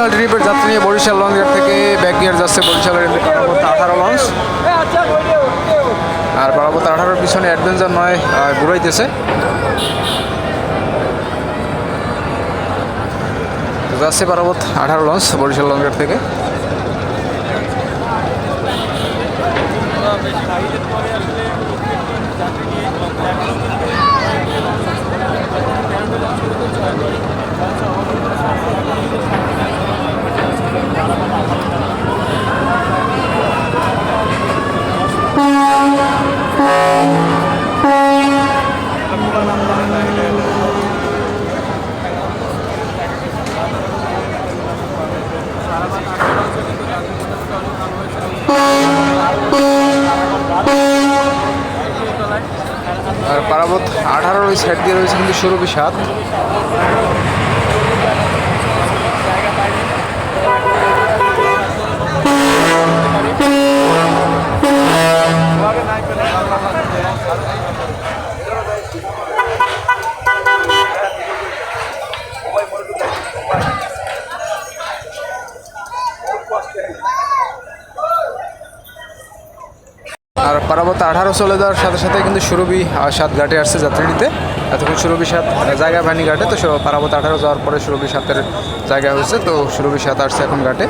বরিশাল ট্রিপের যাত্রী নিয়ে বরিশাল লঞ্চঘাট থেকে ব্যাক গিয়ার যাচ্ছে বরিশালের পারাবত আঠারো লঞ্চ। আর পারাবত আঠারোর পিছনে অ্যাডভেঞ্চার নয় ঘুরাইতেছে। যাচ্ছে পারাবত আঠারো লঞ্চ বরিশাল লঞ্চঘাট থেকে। আর পারাবত আঠারো ওই দিয়ে রয়েছে কিন্তু ষোলো সাত। আর পারাবত আঠারো চলে যাওয়ার সাথে সাথে কিন্তু সুরভি সাত ঘাটে আসছে যাত্রীটিতে। এতক্ষণ সুরভি সাত জায়গা ভানি ঘাটে, তো পারাবত আঠারো যাওয়ার পরে সুরভি সাতের জায়গা হয়েছে, তো সুরভি সাত আসছে এখন ঘাটে।